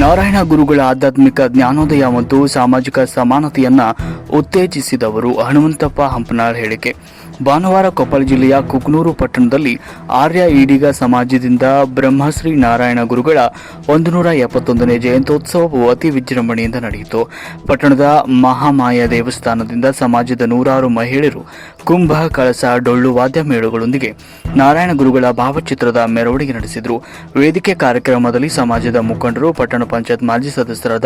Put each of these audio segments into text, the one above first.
ನಾರಾಯಣ ಗುರುಗಳ ಆಧ್ಯಾತ್ಮಿಕ ಜ್ಞಾನೋದಯ ಮತ್ತು ಸಾಮಾಜಿಕ ಸಮಾನತೆಯನ್ನ ಉತ್ತೇಜಿಸಿದವರು ಹನುಮಂತಪ್ಪ ಹಂಪನಾಳ್ ಹೇಳಿಕೆ. ಭಾನುವಾರ ಕೊಪ್ಪಳ ಜಿಲ್ಲೆಯ ಕುಕ್ನೂರು ಪಟ್ಟಣದಲ್ಲಿ ಆರ್ಯ ಈಡಿಗ ಸಮಾಜದಿಂದ ಬ್ರಹ್ಮಶ್ರೀ ನಾರಾಯಣ ಗುರುಗಳ ಒಂದು ನೂರ ಎಪ್ಪತ್ತೊಂದನೇ ಜಯಂತ್ಯೋತ್ಸವವು ಅತಿ ವಿಜೃಂಭಣೆಯಿಂದ ನಡೆಯಿತು. ಪಟ್ಟಣದ ಮಹಾಮಾಯ ದೇವಸ್ಥಾನದಿಂದ ಸಮಾಜದ ನೂರಾರು ಮಹಿಳೆಯರು ಕುಂಭ, ಕಳಸ, ಡೊಳ್ಳು, ವಾದ್ಯ ಮೇಳುಗಳೊಂದಿಗೆ ನಾರಾಯಣ ಗುರುಗಳ ಭಾವಚಿತ್ರದ ಮೆರವಣಿಗೆ ನಡೆಸಿದರು. ವೇದಿಕೆ ಕಾರ್ಯಕ್ರಮದಲ್ಲಿ ಸಮಾಜದ ಮುಖಂಡರು, ಪಟ್ಟಣ ಪಂಚಾಯತ್ ಮಾಜಿ ಸದಸ್ಯರಾದ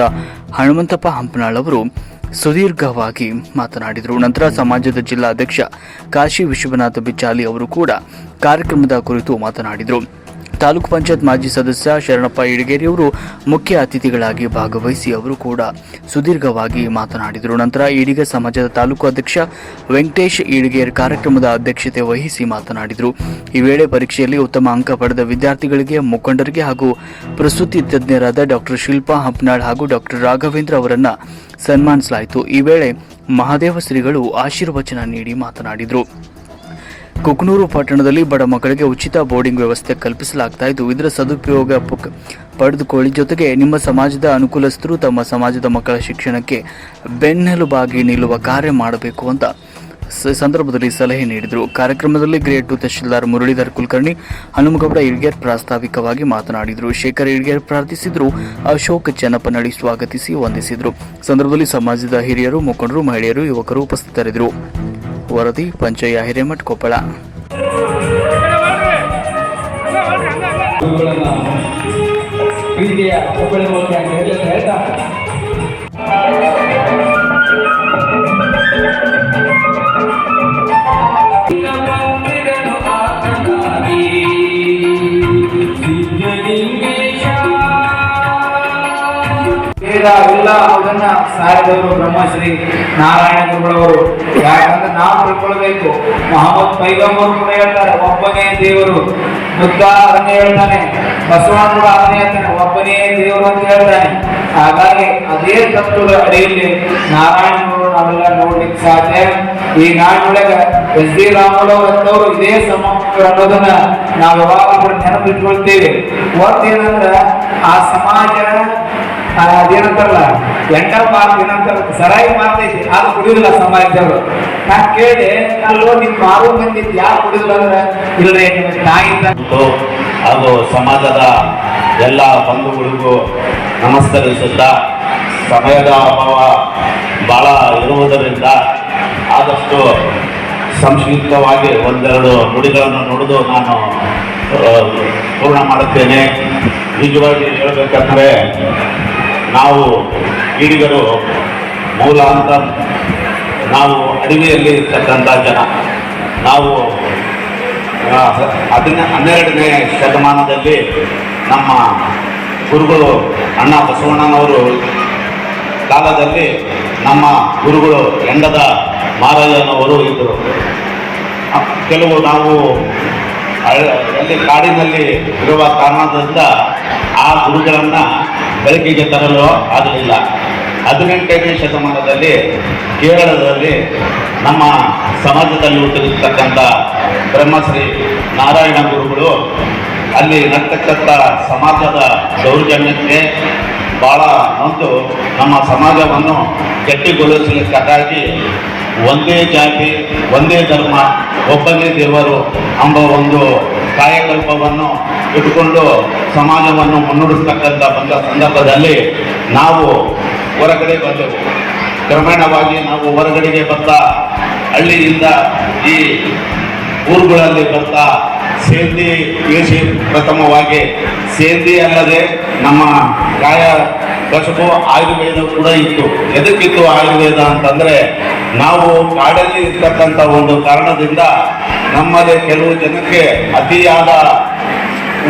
ಹನುಮಂತಪ್ಪ ಹಂಪನಾಳ್ ಅವರು ಸುದೀರ್ಘವಾಗಿ ಮಾತನಾಡಿದರು. ನಂತರ ಸಮಾಜದ ಜಿಲ್ಲಾಧ್ಯಕ್ಷ ಕಾಶಿ ವಿಶ್ವನಾಥ ಬಿಚ್ಚಾಲಿ ಅವರು ಕೂಡ ಕಾರ್ಯಕ್ರಮದ ಕುರಿತು ಮಾತನಾಡಿದರು. ತಾಲೂಕು ಪಂಚಾಯತ್ ಮಾಜಿ ಸದಸ್ಯ ಶರಣಪ್ಪ ಇಡಗೇರಿಯವರು ಮುಖ್ಯ ಅತಿಥಿಗಳಾಗಿ ಭಾಗವಹಿಸಿ ಅವರು ಕೂಡ ಸುದೀರ್ಘವಾಗಿ ಮಾತನಾಡಿದರು. ನಂತರ ಈಡಿಗ ಸಮಾಜದ ತಾಲೂಕು ಅಧ್ಯಕ್ಷ ವೆಂಕಟೇಶ್ ಈಡಿಗೇರ್ ಕಾರ್ಯಕ್ರಮದ ಅಧ್ಯಕ್ಷತೆ ವಹಿಸಿ ಮಾತನಾಡಿದರು. ಈ ವೇಳೆ ಪರೀಕ್ಷೆಯಲ್ಲಿ ಉತ್ತಮ ಅಂಕ ಪಡೆದ ವಿದ್ಯಾರ್ಥಿಗಳಿಗೆ, ಮುಖಂಡರಿಗೆ ಹಾಗೂ ಪ್ರಸ್ತುತಿ ತಜ್ಞರಾದ ಡಾಕ್ಟರ್ ಶಿಲ್ಪಾ ಹಂಪನಾಳ್ ಹಾಗೂ ಡಾಕ್ಟರ್ ರಾಘವೇಂದ್ರ ಅವರನ್ನ ಸನ್ಮಾನಿಸಲಾಯಿತು. ಈ ವೇಳೆ ಮಹಾದೇವ ಶ್ರೀಗಳು ಆಶೀರ್ವಚನ ನೀಡಿ ಮಾತನಾಡಿದರು. ಕುಕ್ನೂರು ಪಟ್ಟಣದಲ್ಲಿ ಬಡ ಮಕ್ಕಳಿಗೆ ಉಚಿತ ಬೋರ್ಡಿಂಗ್ ವ್ಯವಸ್ಥೆ ಕಲ್ಪಿಸಲಾಗ್ತಾ ಇದ್ದು, ಇದರ ಸದುಪಯೋಗ ಪಡೆದುಕೊಳ್ಳಿ. ಜೊತೆಗೆ ನಿಮ್ಮ ಸಮಾಜದ ಅನುಕೂಲಸ್ಥರು ತಮ್ಮ ಸಮಾಜದ ಮಕ್ಕಳ ಶಿಕ್ಷಣಕ್ಕೆ ಬೆನ್ನೆಲುಬಾಗಿ ನಿಲ್ಲುವ ಕಾರ್ಯ ಮಾಡಬೇಕು ಅಂತ ಸಂದರ್ಭದಲ್ಲಿ ಸಲಹೆ ನೀಡಿದರು. ಕಾರ್ಯಕ್ರಮದಲ್ಲಿ ಗ್ರೇಟ್ ಟು ತಹಶೀಲ್ದಾರ್ ಮುರಳೀಧರ್ ಕುಲಕರ್ಣಿ, ಹನುಮಗೌಡ ಇಳ್ಗೇರ್ ಪ್ರಾಸ್ತಾವಿಕವಾಗಿ ಮಾತನಾಡಿದರು. ಶೇಖರ್ ಇಳ್ಗೇರ್ ಪ್ರಾರ್ಥಿಸಿದರು. ಅಶೋಕ್ ಚನ್ನಪನಳ್ಳಿ ಸ್ವಾಗತಿಸಿ ವಂದಿಸಿದರು. ಸಂದರ್ಭದಲ್ಲಿ ಸಮಾಜದ ಹಿರಿಯರು, ಮುಖಂಡರು, ಮಹಿಳೆಯರು, ಯುವಕರು ಉಪಸ್ಥಿತರಿದ್ದರು. ವರದಿ ಪಂಚಯ್ಯ ಹಿರೇಮಠ್ ಕೊಪ್ಪಳ ಇವುಗಳನ್ನ ಪ್ರೀತಿಯ ಒಬ್ಬಳೆ ಬಗ್ಗೆ ಅಂತ ಹೇಳಿ ಹೇಳ್ತಾ ಸಾರಿದವರು ಬ್ರಹ್ಮಶ್ರೀ ನಾರಾಯಣ ಗುರುಗಳವರು ಯಾಕಂದ್ರೆ ನಾವು ತಿಳ್ಕೊಳ್ಬೇಕು. ಮೊಹಮ್ಮದ್ ಪೈಗಂಬರ್ ಕೂಡ ಹೇಳ್ತಾರೆ, ಒಬ್ಬನೇ ದೇವರು. ಬುದ್ಧ ಅದನ್ನೇ ಹೇಳ್ತಾನೆ ಬಸವಣ್ಣ ಕೂಡ ಅದನ್ನೇ ಹೇಳ್ತಾನೆ, ಒಬ್ಬನೇ ದೇವರು ಅಂತ ಹೇಳ್ತಾನೆ. ಹಾಗಾಗಿ ಅದೇ ತತ್ವದ ಅಡಿಯಲ್ಲಿ ನಾರಾಯಣ ನಾವೆಲ್ಲ ನೋಡ್ಲಿಕ್ಕೆ ಸಾಧ್ಯ. ಈ ನಾಡಿನೊಳಗೆ ಎಸ್ ಡಿ ಅಂತವ್ರು ಇದೇ ಸಮಗ್ರ ಅನ್ನೋದನ್ನ ನಾವು ಯಾವಾಗ ನೆನಪಿಟ್ಕೊಳ್ತೇವೆ. ಒಂದೇನಂದ್ರ, ಆ ಸಮಾಜ ಅದೇನಂತಾರಲ್ಲ ಎಂಟ ಮಾರ್ಕ್ ಏನಂತಾರ ಸರಾಯಿ ಮಾರ್ತೈತಿ ಅದು ಕುಡಿಯುದಿಲ್ಲ ಸಮಾಜದವರು ನಾನ್ ಕೇಳಿದೆ, ಅಲ್ಲೋ ನಿಮ್ ಮಾರು ಮಂದಿ ಯಾರು ಕುಡಿದಿಲ್ಲ ಅಂದ್ರೆ? ಇಲ್ರಿ ತಾಯಿಂದ ಅದು ಸಮಾಜದ ಎಲ್ಲ ಬಂಧುಗಳಿಗೂ ನಮಸ್ಕರಿಸುತ್ತಾ, ಸಮಯದ ಅಭಾವ ಭಾಳ ಇರುವುದರಿಂದ ಆದಷ್ಟು ಸಂಕ್ಷಿಪ್ತವಾಗಿ ಒಂದೆರಡು ನುಡಿಗಳನ್ನು ನುಡಿದು ನಾನು ಪೂರ್ಣ ಮಾಡುತ್ತೇನೆ. ನಿಜವಾಗಿ ಹೇಳಬೇಕಂದ್ರೆ ನಾವು ಈಡಿಗರು ಮೂಲ ಅಂತ. ನಾವು ಅಡವಿಯಲ್ಲಿ ಇರ್ತಕ್ಕಂಥ ಜನ. ನಾವು ಹದಿನ, ಹನ್ನೆರಡನೇ ಶತಮಾನದಲ್ಲಿ ನಮ್ಮ ಗುರುಗಳು ಅಣ್ಣ ಬಸವಣ್ಣನವರು ಕಾಲದಲ್ಲಿ ನಮ್ಮ ಗುರುಗಳು ಎಂಡದ ಮಹಾರಾಜನವರು ಇದ್ದರು. ಕೆಲವು ನಾವು ಅಲ್ಲಿ ಕಾಡಿನಲ್ಲಿ ಇರುವ ಕಾರಣದಿಂದ ಆ ಗುರುಗಳನ್ನು ಬೆಳಕಿಗೆ ತರಲು ಆಗಲಿಲ್ಲ ಹದಿನೆಂಟನೇ ಶತಮಾನದಲ್ಲಿ ಕೇರಳದಲ್ಲಿ ನಮ್ಮ ಸಮಾಜದಲ್ಲಿ ಹುಟ್ಟಿರ್ತಕ್ಕಂಥ ಬ್ರಹ್ಮಶ್ರೀ ನಾರಾಯಣ ಗುರುಗಳು ಅಲ್ಲಿ ನಡ್ತಕ್ಕಂಥ ಸಮಾಜದ ದೌರ್ಜನ್ಯಕ್ಕೆ ಭಾಳ ನೊಂದು. ನಮ್ಮ ಸಮಾಜವನ್ನು ಗಟ್ಟಿಗೊಳಿಸಲಿಕ್ಕಾಗಿ ಒಂದೇ ಜಾತಿ, ಒಂದೇ ಧರ್ಮ, ಒಬ್ಬನೇ ದೇವರು ಎಂಬ ಒಂದು ಕಾಯಕಲ್ಪವನ್ನು ಇಟ್ಟುಕೊಂಡು ಸಮಾಜವನ್ನು ಮುನ್ನಡೆಸ್ತಕ್ಕಂಥ ಬಂದ ಸಂದರ್ಭದಲ್ಲಿ ನಾವು ಹೊರಗಡೆ ಬಂದೆವು. ಕ್ರಮೇಣವಾಗಿ ನಾವು ಹೊರಗಡೆಗೆ ಬರ್ತಾ ಹಳ್ಳಿಯಿಂದ ಈ ಊರುಗಳಲ್ಲಿ ಬರ್ತಾ ಸೇಂದಿ ಪ್ರಥಮವಾಗಿ ಸೇಂದಿ ಅಲ್ಲದೆ ನಮ್ಮ ಕಾಯ ಕಸುಬು ಆಯುರ್ವೇದ ಕೂಡ ಇತ್ತು. ಎದಕ್ಕಿತ್ತು ಆಯುರ್ವೇದ ಅಂತಂದ್ರೆ ನಾವು ಕಾಡಲ್ಲಿ ಇರ್ತಕ್ಕಂಥ ಒಂದು ಕಾರಣದಿಂದ ನಮ್ಮಲ್ಲಿ ಕೆಲವು ಜನಕ್ಕೆ ಅತಿಯಾದ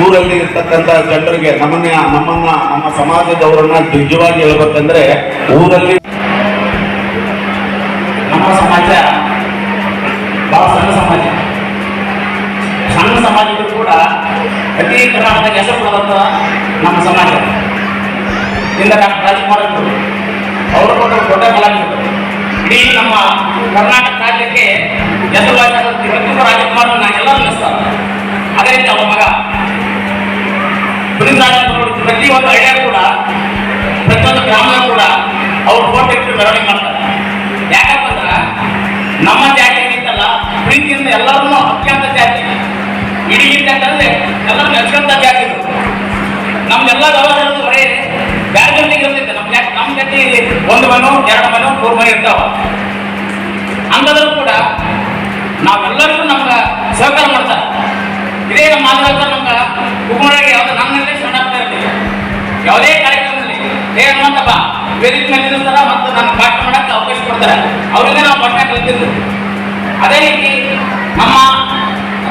ಊರಲ್ಲಿ ಇರ್ತಕ್ಕಂಥ ಜನರಿಗೆ ನಮ್ಮನ್ನ ನಮ್ಮನ್ನ, ನಮ್ಮ ಸಮಾಜದವರನ್ನ ನಿಜವಾಗಿ ಹೇಳ್ಬೇಕಂದ್ರೆ ಊರಲ್ಲಿ ನಮ್ಮ ಸಮಾಜ, ಬಹಳ ಸಣ್ಣ ಸಮಾಜ. ಸಣ್ಣ ಸಮಾಜಗಳು ಕೂಡ ಅತಿ ಕರ್ನಾಟಕ ಹೆಸರು ನಮ್ಮ ಸಮಾಜ. ಇಂದ ಡಾಕ್ಟರ್ ರಾಜ್ಕುಮಾರ್ ಅವರು ಕೂಡ ದೊಡ್ಡ ಕಲಾವಿದರು ಇಡೀ ನಮ್ಮ ಕರ್ನಾಟಕ ರಾಜ್ಯಕ್ಕೆ ಹೆಸರುವಾಸಿ ಪ್ರತಿಯೊಬ್ಬ ರಾಜ್ಕುಮಾರ್ ನಾನೆಲ್ಲ ಅನ್ನಿಸ್ತಾರೆ ಅದೇ ರೀತಿ ಅವರ ಮಗ ಐಡಿಯಾ ಕೂಡ ಪ್ರತಿಯೊಂದು ಗ್ರಾಮ ಕೂಡ ಮೆರವಣಿಗೆ ಮಾಡ್ತಾರೆ. ಯಾಕಂತಂದ್ರೆ ನಮ್ಮ ಜಾತಿ ಏನಿತ್ತಲ್ಲ, ಪ್ರೀತಿಯಿಂದ ಎಲ್ಲರನ್ನೂ ಅತ್ಯಂತ ಜಾತಿ. ಇಡೀ ಅಂತಂದ್ರೆ ಎಲ್ಲರೂ ಅತ್ಯಂತ ಜಾತಿ. ನಮ್ದೆಲ್ಲ ವ್ಯವಹಾರ ಬರೀ ಬ್ಯಾರೆ ಜೊತೆಗೆ ಇರ್ತೈತೆ ಜಾತಿ ಒಂದು ಮನು ಎರಡು ಮನು ಮೂರು ಮನೆ ಇರ್ತಾವ. ಹಂಗಾದ್ರೂ ಕೂಡ ನಾವೆಲ್ಲರಿಗೂ ನಮ್ಗೆ ಸಹಕಾರ ಮಾಡ್ತಾರೆ ಇದೇ ನಮ್ಮ ಮಾನವ ನಮ್ಗೆ ಕುಮಾರಿಗೆ ಯಾವ್ದು ನನ್ನಲ್ಲಿ ಸಣ್ಣ ಇರ್ತೀವಿ. ಯಾವುದೇ ಕಾರ್ಯಕ್ರಮದಲ್ಲಿ ಹೇ ಹನುಮಂತಪ್ಪ ವೇದಿಕೆ ಮೇಲೆ ನಿಲ್ಲಿಸ್ತಾರ ಮತ್ತು ನನ್ನ ಭಾಷಣ ಮಾಡಕ್ಕೆ ಅವಕಾಶ ಕೊಡ್ತಾರೆ. ಅವರಿಂದ ನಾವು ಭಾಷಣ ಕಲಿತಿದ್ದು. ಅದೇ ರೀತಿ ನಮ್ಮ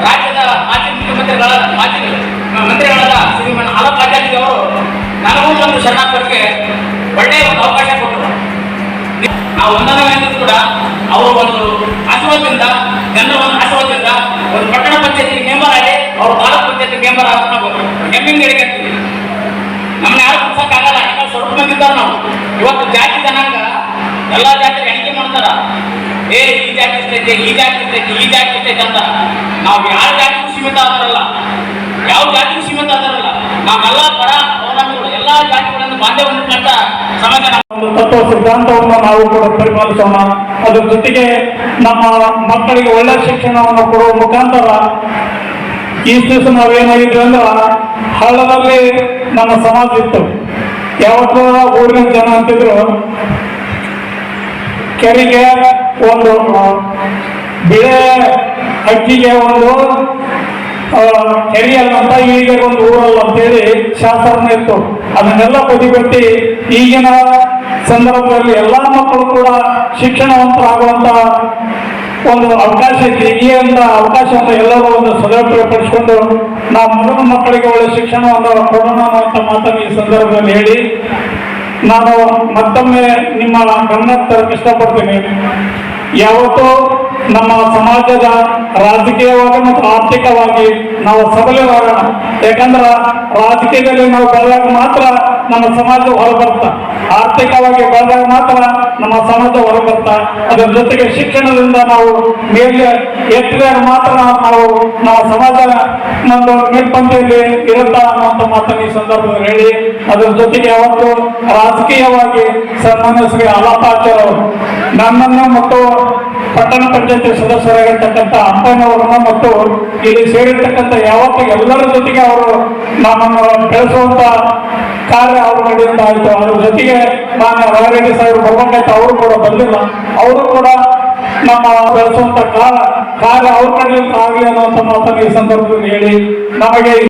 ರಾಜ್ಯದ ಮಾಜಿ ಮುಖ್ಯಮಂತ್ರಿಗಳ ಮಾಜಿ ಮಂತ್ರಿಗಳಾದ ಶ್ರೀಮನ್ ಆಲಪ್ಪ ಆಚಾರ್ಯ ಅವರು ನನಗೂ ಒಂದು ಶರಣಾರ್ಥಕ್ಕೆ ಒಳ್ಳೆಯ ಒಂದು ಅವಕಾಶ ಕೊಟ್ಟರು. ನಾವು ಒಂದನೇ ಕೂಡ ಅವರು ಒಂದು ಆಶೀರ್ವಾದದಿಂದ ಜನರ ಒಂದು ಆಶೀರ್ವಾದದಿಂದ ಒಂದು ಪಟ್ಟಣ ಪಂಚಾಯತಿ ಮೆಂಬರ್ ಆಗಿ ಅವರು ತಾಲೂಕ್ ಪಂಚಾಯತಿ ಮೆಂಬರ್ ಆಗಿ ಹೆಮ್ಮಿಂಗ್ ನಮ್ಮನ್ನ ಯಾರು ಆಗಲ್ಲ ಯಾಕಂದ್ರೆ ಸ್ವಲ್ಪ ಬಂದಿದ್ದಾರೆ ನಾವು. ಇವತ್ತು ಜಾತಿ ಜನಾಂಗ ಎಲ್ಲ ಜಾತಿ ಎಣಿಕೆ ಮಾಡ್ತಾರ. ಏ, ಈ ಜಾತಿ ಇರ್ತೈತೆ, ಈ ಜಾತಿ ಇರ್ತೈತೆ, ಈ ಜಾತಿ ಇರ್ತೈತೆ ಅಂತ ನಾವು ಯಾವ ಜಾತಿಗೂ ಸೀಮಿತ ಆದಾರಲ್ಲ. ಯಾವ ಜಾತಿಗೂ ಸೀಮಿತ ಆದಾರಲ್ಲ. ನಾವೆಲ್ಲ ಬರ ಅವಲಂಬಿಗಳು ಎಲ್ಲ ಜಾತಿಗಳನ್ನು ಒಂದು ತತ್ವ ಸಿದ್ಧಾಂತವನ್ನು ನಾವು ಕೂಡ ಪರಿಪಾಲಿಸೋಣ. ಅದ್ರ ಜೊತೆಗೆ ನಮ್ಮ ಮಕ್ಕಳಿಗೆ ಒಳ್ಳೆ ಶಿಕ್ಷಣವನ್ನು ಕೊಡುವ ಮುಖಾಂತರ ಈ ದಿವಸ ನಾವೇನಾಗಿದ್ವಿ ಅಂದ್ರೆ ಹಳ್ಳದಲ್ಲಿ ನಮ್ಮ ಸಮಾಜ ಇತ್ತು. ಯಾವತ್ತೂ ಊರಿನ ಜನ ಅಂತಿದ್ರು, ಕೆರೆಗೆ ಒಂದು ಬಿಳೆ ಅಕ್ಕಿಗೆ ಒಂದು ಆ, ಕೆರೆಯಲ್ಲಂತ ಈಗ ಒಂದು ಊರಲ್ಲ ಅಂತೇಳಿ ಶಾಸನ ಇತ್ತು ಅದನ್ನೆಲ್ಲ ಬದಿಗಟ್ಟಿ ಈಗಿನ ಸಂದರ್ಭದಲ್ಲಿ ಎಲ್ಲಾ ಮಕ್ಕಳು ಕೂಡ ಶಿಕ್ಷಣವಂತರಾಗುವಂತ ಒಂದು ಅವಕಾಶ ಅಂತ ಅವಕಾಶ ಅಂತ ಎಲ್ಲರೂ ಒಂದು ಸದುಪಯೋಗಪಡಿಸಿಕೊಂಡು ನಾವು ಮೂರು ಮಕ್ಕಳಿಗೆ ಒಳ್ಳೆ ಶಿಕ್ಷಣವನ್ನು ಕೊಡೋಣ ಅಂತ ಮಾತನ್ನು ಈ ಸಂದರ್ಭದಲ್ಲಿ ಹೇಳಿ ನಾನು ಮತ್ತೊಮ್ಮೆ ನಿಮ್ಮ ಗಮನ ತರಕ್ಕೆ ಇಷ್ಟಪಡ್ತೀನಿ. ಯಾವತ್ತೂ ನಮ್ಮ ಸಮಾಜದ ರಾಜಕೀಯವಾಗಿ ಮತ್ತು ಆರ್ಥಿಕವಾಗಿ ನಾವು ಸಬಲವಾಗೋಣ ಯಾಕಂದ್ರ ರಾಜಕೀಯದಲ್ಲಿ ನಾವು ಬೆಳೆದಾಗ ಮಾತ್ರ ನಮ್ಮ ಸಮಾಜ ಹೊರಬರ್ತ. ಆರ್ಥಿಕವಾಗಿ ಬೆಳೆದಾಗ ಮಾತ್ರ ನಮ್ಮ ಸಮಾಜ ಹೊರಬರ್ತ. ಅದರ ಜೊತೆಗೆ ಶಿಕ್ಷಣದಿಂದ ನಾವು ಮೇಲೆ ಎತ್ತಿದಾಗ ಮಾತ್ರ ನಾವು ನಮ್ಮ ಸಮಾಜ ಒಂದು ಮೇಲ್ಪಂಕ್ತಿಯಲ್ಲಿ ಇರುತ್ತ ಅನ್ನುವಂಥ ಮಾತನ್ನು ಈ ಸಂದರ್ಭದಲ್ಲಿ ಹೇಳಿ. ಅದರ ಜೊತೆಗೆ ಯಾವತ್ತು ರಾಜಕೀಯವಾಗಿ ಶ್ರೀ ನಮ್ಮನ್ನು ನನ್ನನ್ನು ಮತ್ತು ಪಟ್ಟಣ ಪಂಚಾಯತಿ ಸದಸ್ಯರಾಗಿರ್ತಕ್ಕಂಥ ಅಪ್ಪನವರನ್ನ ಮತ್ತು ಇಲ್ಲಿ ಸೇರಿರ್ತಕ್ಕಂಥ ಯಾವತ್ತ ಎಲ್ಲರ ಜೊತೆಗೆ ಅವರು ನಮ್ಮನ್ನು ಬೆಳೆಸುವಂತ ಕಾರ್ಯ ಅವರು ಕಡೆಯಿಂದ ಆಯಿತು. ಅದ್ರ ಜೊತೆಗೆ ನಾನು ರಾಯರೆಡ್ಡಿ ಸಾಹೇಬರು ಬರ್ಬೇಕಾಯ್ತು ಅವರು ಕೂಡ ಬಂದಿಲ್ಲ. ಅವರು ಕೂಡ ನಮ್ಮ ಬೆಳೆಸುವಂತ ಕಾರ್ಯ ಕಾರ್ಯ ಅವ್ರ ಕಡೆಯಿಂದ ಆಗಲಿ ಅನ್ನುವಂಥ ಮಾತನ್ನು ಈ ಸಂದರ್ಭದಲ್ಲಿ ಹೇಳಿ ನಮಗೆ